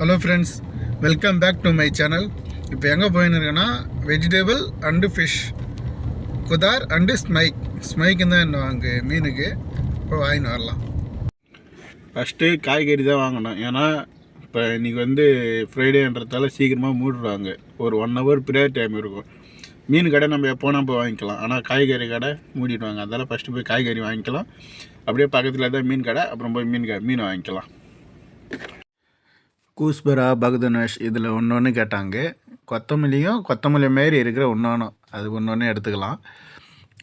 Hello friends welcome back to my channel இப்போ எங்கே போயின்னு இருக்கேன்னா வெஜிடபிள் அண்டு ஃபிஷ் குதார் அண்டு ஸ்மைக் ஸ்மைக்குன்னு தான் என்ன வாங்கு மீனுக்கு? இப்போ வாங்கின்னு வரலாம். ஃபஸ்ட்டு காய்கறி தான் வாங்கணும். ஏன்னா இப்போ இன்றைக்கி வந்து ஃப்ரைடேன்றதால சீக்கிரமாக மூடுறாங்க. ஒரு ஒன் ஹவர் ப்ரேயர் டைம் இருக்கும். மீன் கடை நம்ம எப்போனா போய் வாங்கிக்கலாம். ஆனால் காய்கறி கடை மூடிடுவாங்க அதனால் ஃபஸ்ட்டு போய் காய்கறி வாங்கிக்கலாம். அப்படியே பக்கத்தில் தான் மீன் கடை. அப்புறம் போய் மீன் கடை மீன் வாங்கிக்கலாம். கூஸ்பரா பகதனஷ் இதில் ஒன்று ஒன்று கேட்டாங்க. கொத்தமல்லியும் கொத்தமல்லி மாரி இருக்கிற ஒன்று அது ஒன்று ஒன்று எடுத்துக்கலாம்.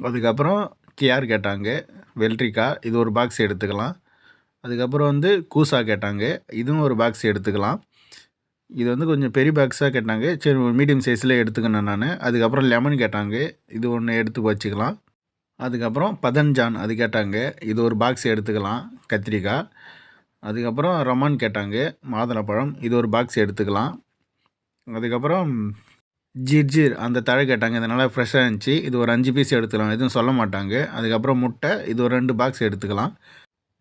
அதுக்கப்புறம் கியார் கேட்டாங்க. வெல்ட்ரிக்காய் இது ஒரு பாக்ஸ் எடுத்துக்கலாம். அதுக்கப்புறம் வந்து கூசா கேட்டாங்க. இதுவும் ஒரு பாக்ஸ் எடுத்துக்கலாம். இது வந்து கொஞ்சம் பெரிய பாக்ஸாக கேட்டாங்க. சரி ஒரு மீடியம் சைஸில் எடுத்துக்கணும் நான். அதுக்கப்புறம் லெமன் கேட்டாங்க. இது ஒன்று எடுத்து வச்சுக்கலாம். அதுக்கப்புறம் பதன்ஜான் அது கேட்டாங்க. இது ஒரு பாக்ஸ் எடுத்துக்கலாம். கத்திரிக்காய். அதுக்கப்புறம் ரமான் கேட்டாங்க மாதுளப்பழம் இது ஒரு பாக்ஸ் எடுத்துக்கலாம். அதுக்கப்புறம் ஜிர்ஜிர் அந்த தழை கேட்டாங்க இதனால் ஃப்ரெஷ்ஷாக இருந்துச்சு இது ஒரு அஞ்சு பீஸ் எடுத்துக்கலாம் எதுவும் சொல்ல மாட்டாங்க. அதுக்கப்புறம் முட்டை இது ஒரு ரெண்டு பாக்ஸ் எடுத்துக்கலாம்.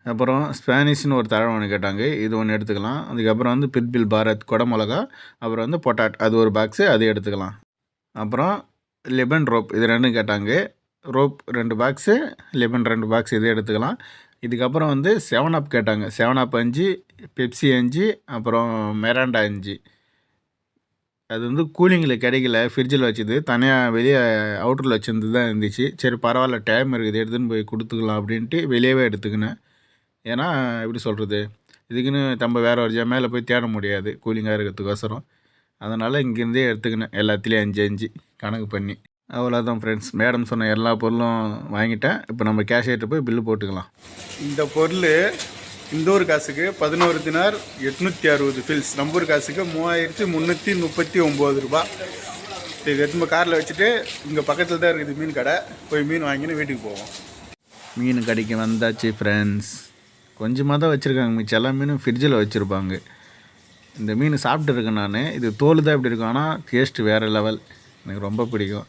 அப்புறம் ஸ்பானிஷ்னு ஒரு தழை ஒன்று கேட்டாங்க இது ஒன்று எடுத்துக்கலாம். அதுக்கப்புறம் வந்து பிட்பில் பாரத் குடமிளகா அப்புறம் வந்து பொட்டாட் அது ஒரு பாக்ஸு அது எடுத்துக்கலாம். அப்புறம் லெபன் ரோப் இது ரெண்டும் கேட்டாங்க. ரோப் ரெண்டு பாக்ஸு லெபன் ரெண்டு பாக்ஸ் இது எடுத்துக்கலாம். இதுக்கப்புறம் வந்து செவன் அப் கேட்டாங்க. செவன் அப் அஞ்சு பெப்சி அஞ்சு அப்புறம் மெராண்டா அஞ்சு. அது வந்து கூலிங்கில் கிடைக்கல. ஃப்ரிட்ஜில் வச்சது. தனியாக வெளியே அவுட்டரில் வச்சிருந்து தான் இருந்துச்சு. சரி பரவாயில்ல டைம் இருக்குது. எடுத்துன்னு போய் கொடுத்துக்கலாம் அப்படின்ட்டு வெளியவே எடுத்துக்கினேன். ஏன்னா எப்படி சொல்கிறது இதுக்குன்னு நம்ம வேறு ஒரு ஜமையில் போய் தேட முடியாது. கூலிங்காக இருக்கிறதுக்கோசரம். அதனால் இங்கேருந்தே எடுத்துக்கினேன். எல்லாத்துலேயும் அஞ்சு அஞ்சு கணக்கு பண்ணி. அவ்வளோதான் ஃப்ரெண்ட்ஸ் மேடம் சொன்ன எல்லா பொருளும் வாங்கிட்டேன். இப்போ நம்ம கேஷ் ஏற்று போய் பில்லு போட்டுக்கலாம். இந்த பொருள் இந்த ஒரு காசுக்கு பதினோரு தினார் எட்நூற்றி அறுபது ஃபில்ஸ் நம்ம ஒரு காசுக்கு மூவாயிரத்தி முந்நூற்றி முப்பத்தி ஒம்பது ரூபா. இது எடுத்து காரில் வச்சுட்டு இங்கே பக்கத்தில் தான் இருக்குது மீன் கடை. போய் மீன் வாங்கின்னு வீட்டுக்கு போவோம். மீன் கடைக்கு வந்தாச்சு ஃப்ரெண்ட்ஸ் கொஞ்சமாக தான் வச்சுருக்காங்க மிச்சம். எல்லா மீனும் ஃப்ரிட்ஜில் வச்சுருப்பாங்க. இந்த மீன் சாப்பிட்டுருக்கேன் நான். இது தோல் தான் இப்படி இருக்கும். ஆனால் டேஸ்ட்டு வேறு லெவல் எனக்கு ரொம்ப பிடிக்கும்.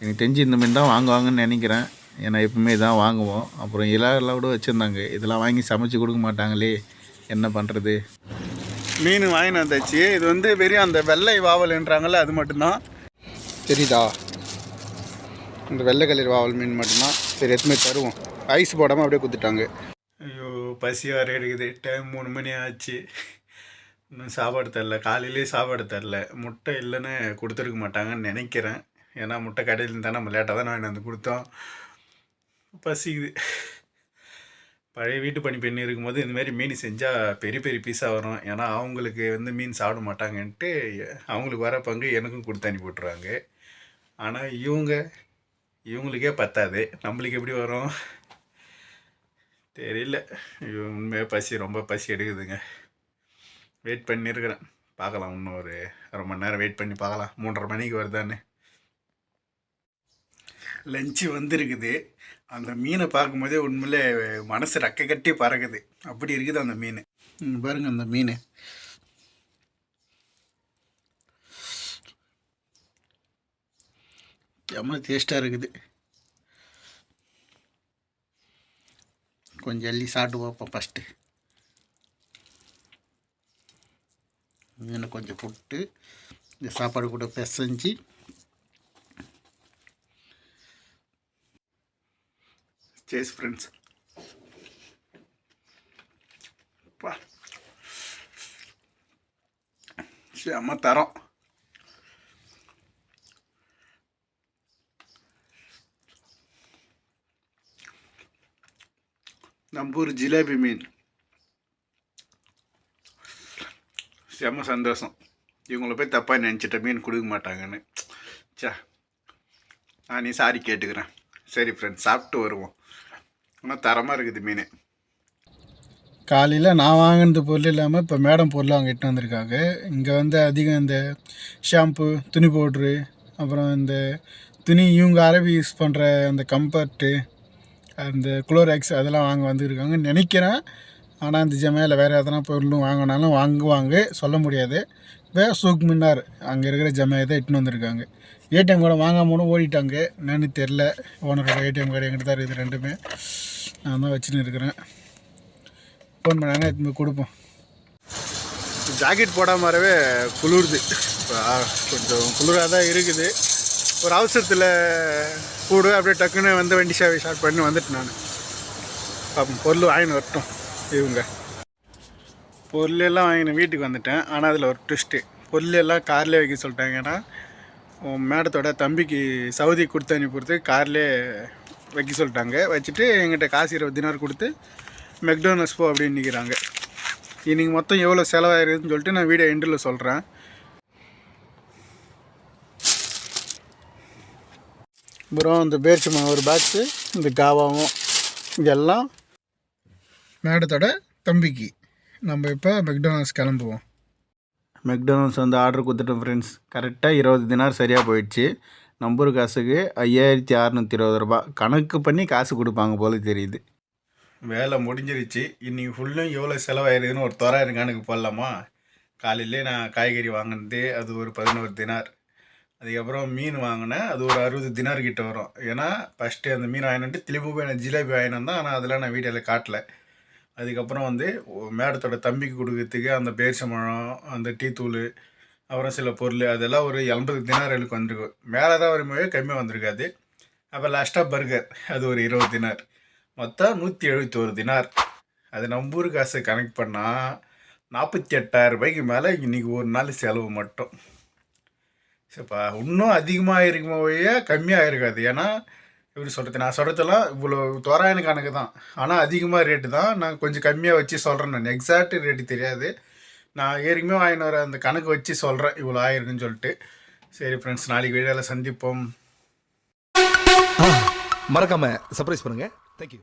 எனக்கு தெரிஞ்சு இந்த மீன் தான் வாங்குவாங்கன்னு நினைக்கிறேன். ஏன்னா எப்பவுமே இதான் வாங்குவோம். அப்புறம் இலாலாம் கூட வச்சுருந்தாங்க. இதெல்லாம் வாங்கி சமைச்சு கொடுக்க மாட்டாங்களே. என்ன பண்ணுறது மீன் வாங்கின்னு வந்தாச்சு. இது வந்து வெறும் அந்த வெள்ளை வாவல்ன்றாங்கல்ல அது மட்டும்தான். தெரியுதா? இந்த வெள்ளை கலர் வாவல் மீன் மட்டும்தான். சரி எத்தனை தருவோம். ஐஸ் போடாமல் அப்படியே குத்துட்டாங்க. ஐயோ பசி வர எடுக்குது. டைம் மூணு மணி ஆச்சு. இன்னும் சாப்பாடு தரல. காலையிலே சாப்பாடு தரல. முட்டை இல்லைன்னு கொடுத்துருக்க மாட்டாங்கன்னு நினைக்கிறேன். ஏன்னா முட்டை கடையில் தான் நம்ம லேட்டாக தான் நான் வந்து கொடுத்தோம். பசிக்குது. பழைய வீட்டு பணி பெண் இருக்கும்போது இந்தமாரி மீன் செஞ்சால் பெரிய பெரிய பீஸாக வரும். ஏன்னா அவங்களுக்கு வந்து மீன் சாப்பிட மாட்டாங்கன்ட்டு அவங்களுக்கு வர பங்கு எனக்கும் கொடுத்து அனுப்பி விட்ருவாங்க ஆனால் இவங்க இவங்களுக்கே பத்தாது. நம்மளுக்கு எப்படி வரும்? தெரியல. உண்மையாக பசி ரொம்ப பசி எடுக்குதுங்க. வெயிட் பண்ணியிருக்கிறேன் பார்க்கலாம் இன்னும் ஒரு அரை மணி நேரம் வெயிட் பண்ணி பார்க்கலாம். மூன்றரை மணிக்கு வருதான்னு. லஞ்சு வந்திருக்குது. அந்த மீனை பார்க்கும்போதே உண்மையிலே மனசு ரக்க கட்டி பறக்குது. அப்படி இருக்குது அந்த மீன். பாருங்க அந்த மீன். செம்ம டேஸ்ட்டாக இருக்குது. கொஞ்சம் அள்ளி சாப்பிட்டு பார்ப்போம் ஃபஸ்ட்டு மீனை கொஞ்சம் போட்டு இந்த சாப்பாடு கூட பிசைஞ்சு சேஸ் ஃப்ரெண்ட்ஸ் பா செம்ம தரம் நம்பூர் ஜிலேபி மீன். செம்ம சந்தோஷம். இவங்கள போய் தப்பாக நினச்சிட்ட மீன் கொடுக்க மாட்டாங்கன்னு. சா நான் நீ சாரி கேட்டுக்கிறேன். சரி ஃப்ரெண்ட்ஸ் சாப்பிட்டு வருவோம். ஆனால் தரமாக இருக்குது மீன். காலையில் நான் வாங்கினது பொருள் இல்லாமல் இப்போ மேடம் பொருள் அவங்க இட்டு வந்திருக்காங்க. இங்கே வந்து அதிகம் இந்த ஷாம்பு துணி பவுட்ரு அப்புறம் இந்த துணி இவங்க அரபி யூஸ் பண்ணுற அந்த கம்பர்ட்டு அந்த குளோராக்ஸ் அதெல்லாம் வாங்க வந்துருக்காங்கன்னு நினைக்கிறேன். ஆனால் அந்த ஜமையில் வேறு எதனா பொருளும் வாங்கினாலும் வாங்குவாங்க சொல்ல முடியாது. வே சூக் மின்னார் அங்கே இருக்கிற ஜமையை தான் இட்டுன்னு வந்திருக்காங்க. ஏடிஎம் கார்டு வாங்காம ஓடிட்டாங்க. என்னன்னு தெரில ஓனரோட ஏடிஎம் கார்டு எங்கிட்ட தான் இருக்குது ரெண்டுமே. நான் தான் வச்சுன்னு இருக்கிறேன். ஃபோன் பண்ணாங்க எடுத்துன்னு கொடுப்போம். ஜாக்கெட் போடாம வரவே குளிருது கொஞ்சம் குளிராக தான் இருக்குது. ஒரு அவசரத்தில் கூடு அப்படியே டக்குன்னு வந்து வண்டி சேவை ஸ்டார்ட் பண்ணி வந்துட்டு நான். பொருள் வாங்கின்னு வரட்டும். இவங்க. பொருளெல்லாம் வாங்கினேன் வாங்கின வீட்டுக்கு வந்துட்டேன். ஆனால் அதில் ஒரு ட்விஸ்ட்டு பொருள் எல்லாம் கார்லேயே வைக்க சொல்லிட்டாங்கன்னா உன் மேடத்தோட தம்பிக்கு சவுதி கொடுத்து அனுப்பிடுறது கார்லேயே வைக்க சொல்லிட்டாங்க. வச்சுட்டு எங்கிட்ட காசு இருபது தினார் கொடுத்து மெக்டோனல்ஸ் போ அப்படின்னு நிற்கிறாங்க இன்றைக்கி மொத்தம் எவ்வளோ செலவாயிருக்குன்னு சொல்லிட்டு நான் வீடியோ எண்டில் சொல்கிறேன் அப்புறம் இந்த பேர்ச்சமா ஒரு பாக்ஸு இந்த காவாவும் இதெல்லாம் மேடத்தோட தம்பிக்கு. நம்ம இப்போ மெக்டோனல்ஸ் கிளம்புவோம். மெக்டோனல்ஸ் வந்து ஆர்டர் கொடுத்துட்டோம் ஃப்ரெண்ட்ஸ் கரெக்டாக இருபது தினார் சரியாக போயிடுச்சு. நம்பர் காசுக்கு ஐயாயிரத்தி அறநூற்றி இருபது ரூபா. கணக்கு பண்ணி காசு கொடுப்பாங்க போல தெரியுது. வேலை முடிஞ்சிருச்சு. இன்னைக்கு ஃபுல்லும் எவ்வளோ செலவாயிருக்குன்னு ஒரு தொறாயிரம் கணக்கு போடலாமா? காலையிலே நான் காய்கறி வாங்கினது அது ஒரு பதினோரு தினார் அதுக்கப்புறம் மீன் வாங்கினேன் அது ஒரு அறுபது தினார் கிட்ட வரும். ஏன்னா ஃபஸ்ட்டு அந்த மீன் வாங்கினட்டு திரும்ப போய் நான் ஜிலேபி வாங்கினேன் தான். ஆனால் அதெல்லாம் நான் வீடியோவில் காட்டல. அதுக்கப்புறம் வந்து மேடத்தோட தம்பிக்கு கொடுக்கறதுக்கு அந்த பேரிச்சம்பழம் அந்த டீ தூள் அப்புறம் சில பொருள் அதெல்லாம் ஒரு எண்பது தினார்களுக்கு வந்திருக்கும். மேலே தான் வரும்போது கம்மியாக வந்திருக்காது. அப்புறம் லாஸ்ட்டாக பர்கர் அது ஒரு இருபது தினார் மொத்தம் நூற்றி எழுபத்தி ஒரு தினார் அது நம்ம ஊர் காசு கனெக்ட் பண்ணால் நாற்பத்தி எட்டாயிரம் ரூபாய்க்கு மேலே இன்னைக்கு ஒரு நாள் செலவு மட்டும். சரிப்பா இன்னும் அதிகமாக இருக்குமோ கம்மியாக இருக்காது. ஏன்னா எப்படி சொல்கிறது நான் சொல்கிறதெல்லாம் இவ்வளோ தோராயன கணக்கு தான். ஆனால் அதிகமாக ரேட்டு தான். நான் கொஞ்சம் கம்மியாக வச்சு சொல்கிறேன் நான். எக்ஸாக்ட் ரேட்டு தெரியாது. நான் ஏற்கனவே வாங்கின வர அந்த கணக்கு வச்சு சொல்கிறேன் இவ்வளோ ஆயிருக்குன்னு சொல்லிட்டு. சரி ஃப்ரெண்ட்ஸ் நாளைக்கு வீடியோவில் சந்திப்போம். மறக்காமல் சர்ப்ரைஸ் பண்ணுங்கள் தேங்க்யூ